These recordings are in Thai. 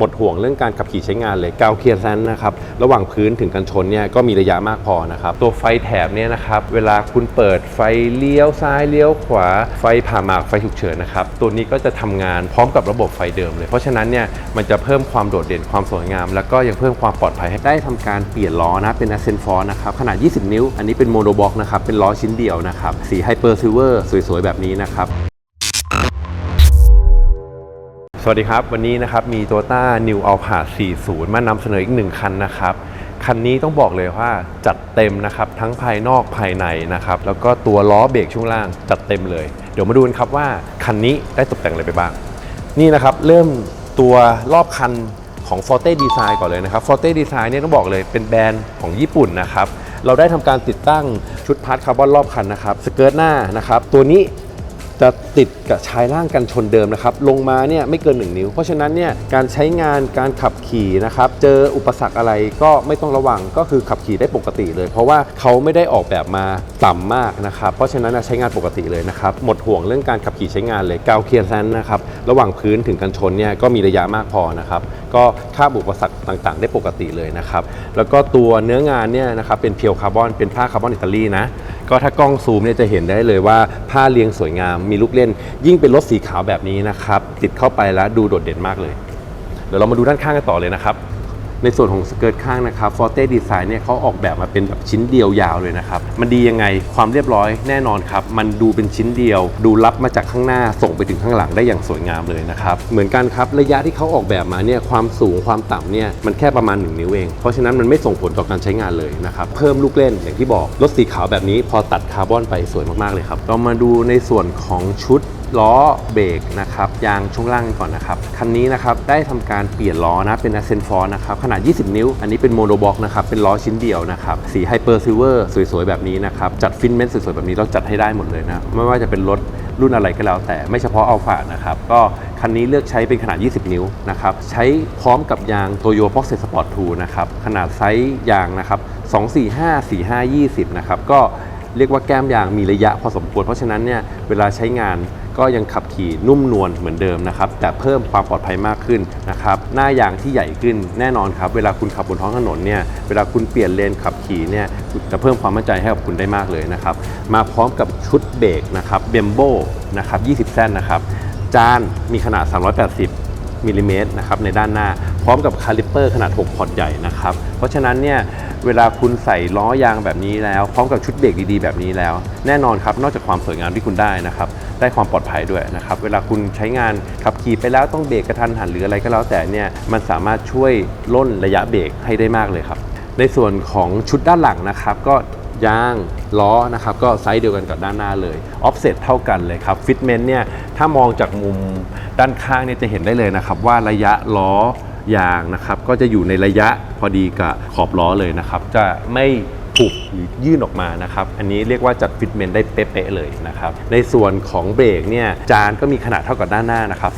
หมดห่วงเรื่องการขับขี่ใช้งานเลยกาวเคลียร์แซนนะครับระหว่างพื้นถึงกันชนเนี่ยก็มีระยะมากพอนะครับตัวไฟแถบเนี่ยนะครับเวลาคุณเปิดไฟเลี้ยวซ้ายเลี้ยวขวาไฟผ่าหมากไฟฉุกเฉินนะครับตัวนี้ก็จะทำงานพร้อมกับระบบไฟเดิมเลย เพราะฉะนั้นเนี่ยมันจะเพิ่มความโดดเด่นความสวยงาม แล้วก็ยังเพิ่มความปลอดภัยให้ได้ทำการเปลี่ยนล้อนะเป็น Ascent Force นะครับขนาด 20 นิ้ว อันนี้เป็นโมโนบ็อกนะครับเป็นล้อชิ้นเดียวนะครับสีไฮเปอร์ซิเวอร์สวยๆ แบบนี้นะครับ วัสดีครับ วันนี้นะครับมี Toyota New Alpha 40 มานำเสนออีกหนึ่งคันนะครับ คันนี้ต้องบอกเลยว่าจัดเต็มนะครับ ทั้งภายนอกภายในนะครับ แล้วก็ตัวล้อเบรกช่วงล่างจัดเต็มเลย เดี๋ยวมาดูกันครับว่าคันนี้ได้ตกแต่งอะไรไปบ้าง นี่นะครับเริ่มตัวรอบคันของ Forte Design ก่อนเลยนะครับ Forte Design เนี่ยต้องบอกเลยเป็นแบรนด์ของญี่ปุ่นนะครับเราได้ทำการติดตั้งชุดพาร์ทคาร์บอนรอบคันนะครับสเกิร์ตหน้านะครับตัวนี้ จะติดกับชายล่างกันชนเดิมนะครับ ลงมาเนี่ยไม่เกิน 1 นิ้ว เพราะฉะนั้นเนี่ยการใช้งานการขับขี่นะครับ เจออุปสรรคอะไรก็ไม่ต้องระวังก็คือขับขี่ได้ปกติเลย เพราะว่าเขาไม่ได้ออกแบบมาต่ำมากนะครับ เพราะฉะนั้นใช้งานปกติเลยนะครับ หมดห่วงเรื่องการขับขี่ใช้งานเลยกาวเคลียร์แซนนะครับ ระหว่างพื้นถึงกันชนเนี่ยก็มีระยะมากพอนะครับ ก็ข้ามอุปสรรคต่างๆ ได้ปกติเลยนะครับ แล้วก็ตัวเนื้องานเนี่ยนะครับเป็นเพียวคาร์บอนเป็นผ้าคาร์บอนอิตาลีนะ ก็ถ้ากล้องซูมเนี่ยจะเห็นได้เลยว่าผ้าเรียงสวยงามมีลูกเล่น ยิ่งเป็นรถสีขาวแบบนี้นะครับติดเข้าไปแล้วดูโดดเด่นมากเลย เดี๋ยวเรามาดูด้านข้างกันต่อเลยนะครับ ในส่วนของสเกิร์ตข้างนะครับ Forte Design เนี่ยเขาออกแบบมาเป็นแบบชิ้นเดียวยาวเลยนะครับมันดียังไงความเรียบร้อยแน่นอนครับ มันดูเป็นชิ้นเดียว ดูรับมาจากข้างหน้าส่งไปถึงข้างหลังได้อย่างสวยงามเลยนะครับเหมือนกันครับระยะที่เขาออกแบบมาเนี่ยความสูงความต่ำเนี่ยมันแค่ประมาณ1นิ้วเองเพราะฉะนั้นมันไม่ส่งผลต่อการใช้งานเลยนะครับเพิ่มลูกเล่นอย่างที่บอกรถสีขาวแบบนี้พอตัดคาร์บอนไปสวยมากๆเลยครับเรามาดูในส่วนของชุด ล้อเบรกนะครับยางช่วงล่างก่อนนะครับคันนี้นะครับได้ทำการเปลี่ยนล้อนะเป็น Ascent Force นะครับขนาด 20 นิ้ว อันนี้เป็นโมโนบล็อกนะครับเป็นล้อชิ้นเดียวนะครับสีไฮเปอร์ซิลเวอร์สวยๆ แบบนี้นะครับจัดฟินเมนต์สวยๆ แบบนี้เราจัดให้ได้หมดเลยนะไม่ว่าจะเป็นรถรุ่นอะไรก็แล้วแต่ไม่เฉพาะอัลฟานะครับก็คันนี้เลือกใช้เป็นขนาด 20 นิ้วนะครับใช้พร้อมกับยาง Toyo p o x e Sport 2นะครับขนาดไซส์ยางนะครับ245 45 20 นะครับก็เรียกว่าแก้มยางมีระยะพอสมควรเพราะฉะนั้นเนี่ยเวลาใช้งาน ก็ยังขับขี่นุ่มนวลเหมือนเดิมนะครับ แต่เพิ่มความปลอดภัยมากขึ้นนะครับ หน้ายางที่ใหญ่ขึ้นแน่นอนครับ เวลาคุณขับบนท้องถนนเนี่ย เวลาคุณเปลี่ยนเลนขับขี่เนี่ย จะเพิ่มความมั่นใจให้กับคุณได้มากเลยนะครับ มาพร้อมกับชุดเบรกนะครับเบมโบนะครับ20 เส้นนะครับ จานมีขนาด 380มิลลิเมตรนะครับในด้านหน้า พร้อมกับคาลิปเปอร์ขนาด 6 พอร์ตใหญ่นะครับ เพราะฉะนั้นเนี่ยเวลาคุณใส่ล้อยางแบบนี้แล้ว พร้อมกับชุดเบรกดีๆ แบบนี้แล้ว แน่นอนครับ นอกจากความสวยงามที่คุณได้นะครับ ได้ความปลอดภัยด้วยนะครับ เวลาคุณใช้งานขับขี่ไปแล้วต้องเบรกกระทันหันหรืออะไรก็แล้วแต่เนี่ยมันสามารถช่วยล่นระยะเบรกให้ได้มากเลยครับ ในส่วนของชุดด้านหลังนะครับ ก็ยางล้อนะครับก็ไซส์เดียวกันกับด้านหน้าเลยออฟเซตเท่ากันเลยครับฟิตเมนต์เนี่ยถ้ามองจากมุมด้านข้างเนี่ยจะเห็นได้เลยนะครับ ว่าระยะล้อยางนะครับก็จะอยู่ในระยะพอดีกับขอบล้อเลยนะครับ จะไม่ ถูกหรือยื่นออกมานะครับ อันนี้เรียกว่าจัดฟิตเมนต์ได้เป๊ะๆเลยนะครับ ในส่วนของเบรกเนี่ยจานก็มีขนาดเท่ากับด้านหน้านะครับ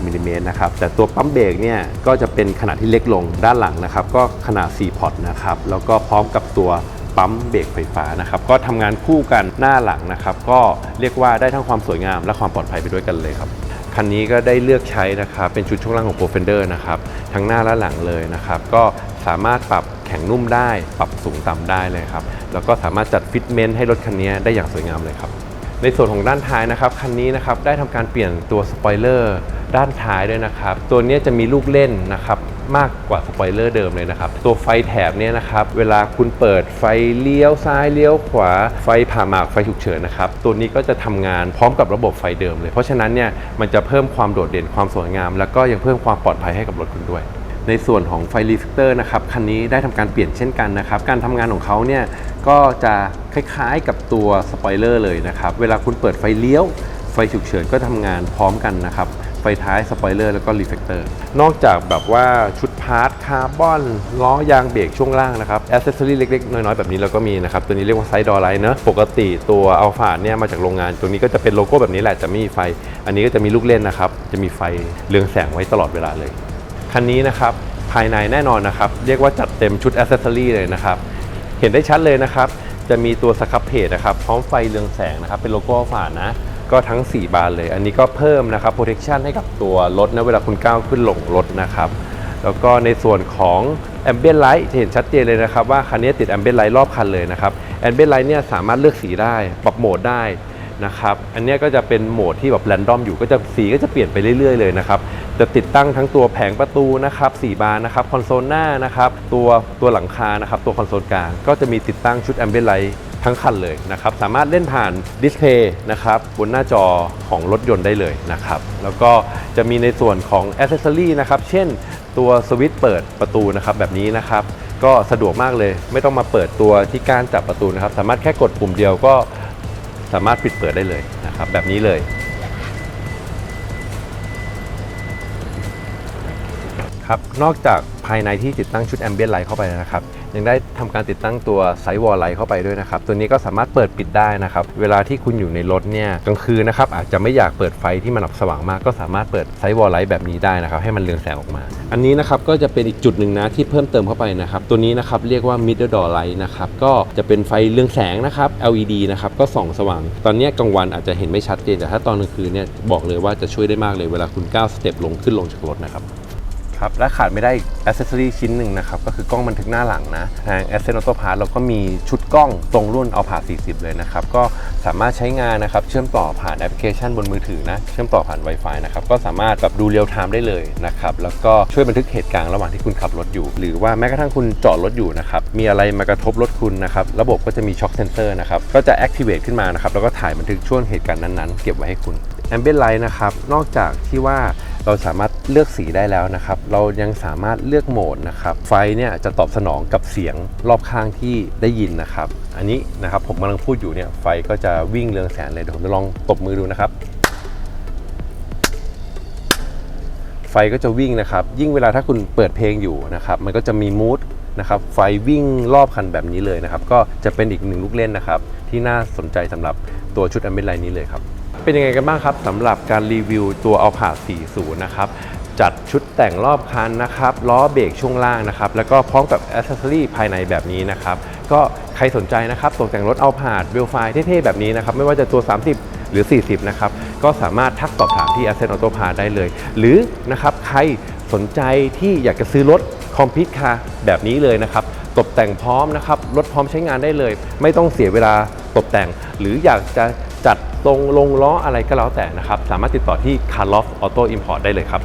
380มิลลิเมตรนะครับ แต่ตัวปั๊มเบรกเนี่ยก็จะเป็นขนาดที่เล็กลงด้านหลังนะครับ ก็ขนาด 4 พอร์ตนะครับ แล้วก็พร้อมกับตัวปั๊มเบรกไฟฟ้านะครับก็ทำงานคู่กันหน้าหลังนะครับ ก็เรียกว่าได้ทั้งความสวยงามและความปลอดภัยไปด้วยกันเลยครับคันนี้ก็ได้เลือกใช้นะครับเป็นชุดช่วงล่างของ p r o f e n d e r นะครับทั้งหน้าและหลังเลยนะครับ ก็สามารถปรับ ข็งนุ่มได้ ปรับสูงต่ำได้เลยครับ แล้วก็สามารถจัดฟิตเมนต์ให้รถคันนี้ได้อย่างสวยงามเลยครับในส่วนของด้านท้ายนะครับคันนี้นะครับได้ทำการเปลี่ยนตัวสปอยเลอร์ด้านท้ายด้วยนะครับ ตัวนี้จะมีลูกเล่นนะครับมากกว่าสปอยเลอร์เดิมเลยนะครับ ตัวไฟแถบเนี่ยนะครับ เวลาคุณเปิดไฟเลี้ยวซ้ายเลี้ยวขวาไฟผ่าหมากไฟฉุกเฉินนะครับ ตัวนี้ก็จะทำงานพร้อมกับระบบไฟเดิมเลย เพราะฉะนั้นเนี่ยมันจะเพิ่มความโดดเด่นความสวยงาม แล้วก็ยังเพิ่มความปลอดภัยให้กับรถคุณด้วย ในส่วนของไฟรีเฟกเตอร์นะครับคันนี้ได้ทำการเปลี่ยนเช่นกันนะครับ การทำงานของเขาเนี่ยก็จะคล้ายๆกับตัวสปอยเลอร์เลยนะครับ เวลาคุณเปิดไฟเลี้ยว ไฟฉุกเฉินก็ทำงานพร้อมกันนะครับ ไฟท้ายสปอยเลอร์แล้วก็รีเฟกเตอร์ นอกจากแบบว่าชุดพาร์ทคาร์บอนล้อยางเบรกช่วงล่างนะครับอ c เซสซอรี่เล็กๆ น้อยๆ แบบนี้เราก็มีนะครับ ตัวนี้เรียกว่าไซด์ดอไลท์เนอะปกติตัวอัลฟาเนี่ยมาจากโรงงาน ตัวนี้ก็จะเป็นโลโก้แบบนี้แหละจะไม่มีไฟ อันนี้ก็จะมีลูกเล่นนะครับ จะมีไฟเรืองแสงไว้ตลอดเวลาเลย คันนี้นะครับภายในแน่นอนนะครับ เรียกว่าจัดเต็มชุดอ c เซสซอรี่เลยนะครับ เห็นได้ชัดเลยนะครับ จะมีตัวสครับเพจนะครับ พร้อมไฟเรืองแสงนะครับ เป็นโลโก้ฝานะ ก็ทั้ง 4 บานเลย อันนี้ก็เพิ่มนะครับ protection ให้กับตัวรถนะเวลาคุณก้าวขึ้นลงรถนะครับ แล้วก็ในส่วนของแอมเบียนไลท์จะเห็นชัดเจนเลยนะครับ ว่าคันนี้ติดแอมเบียนไลท์รอบคันเลยนะครับแอมเบียนไลท์เนี่ยสามารถเลือกสีได้ ปรับโหมดได้นะครับ อันนี้ก็จะเป็นโหมดที่แบบแรนดอมอยู่ ก็จะสีก็จะเปลี่ยนไปเรื่อยๆเลยนะครับ จะติดตั้งทั้งตัวแผงประตูนะครับ4บานนะครับคอนโซลหน้านะครับตัวตัวหลังคานะครับตัวคอนโซลกลางก็จะมีติดตั้งชุดแอมเบียไลท์ทั้งคันเลยนะครับสามารถเล่นผ่านดิสเพย์นะครับบนหน้าจอของรถยนต์ได้เลยนะครับแล้วก็จะมีในส่วนของอ c เซ s ซอรีนะครับเช่นตัวสวิตช์เปิดประตูนะครับแบบนี้นะครับก็สะดวกมากเลย ไม่ต้องมาเปิดตัวที่กานจับประตูนะครับ สามารถแค่กดปุ่มเดียวก็สามารถปิดเปิดได้เลยนะครับแบบนี้เลย ครับนอกจากภายในที่ติดตั้งชุดแอมเบียนไลท์เข้าไปนะครับยังได้ทำการติดตั้งตัวไซวอลไลท์เข้าไปด้วยนะครับตัวนี้ก็สามารถเปิดปิดได้นะครับเวลาที่คุณอยู่ในรถเนี่ยกลางคืนนะครับอาจจะไม่อยากเปิดไฟที่มันออกสว่างมากก็สามารถเปิดไซวอลไลท์แบบนี้ได้นะครับให้มันเรืองแสงออกมา อันนี้นะครับก็จะเป็นอีกจุดหนึ่งนะที่เพิ่มเติมเข้าไปนะครับตัวนี้นะครับเรียกว่า middle door light นะครับก็จะเป็นไฟเรืองแสงนะครับ LED นะครับก็ส่องสว่าง ตอนนี้กลางวันอาจจะเห็นไม่ชัดเจนแต่ถ้าตอนกลางคืนเนี่ยบอกเลยว่าจะช่วยได้มากเลยเวลาคุณก้าวสเต็ปลงขึ้นลงจากรถนะครับ ครับและขาดไม่ได้อีกอ c เซ s ซอรีชิ้นหนึ่งนะครับก็คือกล้องบันทึกหน้าหลังนะทาง a s c e n Auto p a r t เราก็มีชุดกล้องตรงรุ่นเอาผ่า 40 เลยนะครับ ก็สามารถใช้งานนะครับเชื่อมต่อผ่านแอปพลิเคชันบนมือถือนะ เชื่อมต่อผ่าน Wi-Fi นะครับก็สามารถแบบดูเรียลไทม์ได้เลยนะครับแล้วก็ช่วยบันทึกเหตุการณ์ระหว่างที่คุณขับรถอยู่ หรือว่าแม้กระทั่งคุณจอดรถอยู่นะครับมีอะไรมากระทบรถคุณนะครับระบบก็จะมีช็อคเซนเซอร์นะครับก็จะ activate ขึ้นมานะครับแล้วก็ถ่ายบันทึกช่วงเหตุการณ์นั้นๆเก็บไว้ให้คุณแอมเบียนไลท์นะครับนอกจากที่ว่า เราสามารถเลือกสีได้แล้วนะครับ เรายังสามารถเลือกโหมดนะครับ ไฟเนี่ยจะตอบสนองกับเสียงรอบข้างที่ได้ยินนะครับ อันนี้นะครับผมกำลังพูดอยู่เนี่ยไฟก็จะวิ่งเรืองแสงเลยเดี๋ยวผมจะลองตบมือดูนะครับ ไฟก็จะวิ่งนะครับ ยิ่งเวลาถ้าคุณเปิดเพลงอยู่นะครับ มันก็จะมีมูดนะครับไฟวิ่งรอบคันแบบนี้เลยนะครับ ก็จะเป็นอีกหนึ่งลูกเล่นนะครับ ที่น่าสนใจสำหรับตัวชุดอัมเบนไลน์นี้เลยครับ เป็นยังไงกันบ้างครับสำหรับการรีวิวตัว a l p a 40 นะครับ จัดชุดแต่งรอบคันนะครับล้อเบรกช่วงล่างนะครับ แล้วก็พร้อมกับอ c เซ s ซอรี่ภายในแบบนี้นะครับ ก็ใครสนใจนะครับตกแต่งรถเอาผาดเวลไฟเท่ๆแบบนี้นะครับ ไม่ว่าจะตัว 30หรือ 40 นะครับ ก็สามารถทักสอบถามที่ a s c e n Auto p a ได้เลย หรือนะครับ ใครสนใจที่อยากจะซื้อรถคอมพิวต์คาร์แบบนี้เลยนะครับ ตกแต่งพร้อมนะครับ รถพร้อมใช้งานได้เลย ไม่ต้องเสียเวลาตกแต่ง หรืออยากจะจัด ตรงลงล้ออะไรก็แล้วแต่นะครับ สามารถติดต่อที่ Carloff Auto Import ได้เลยครับ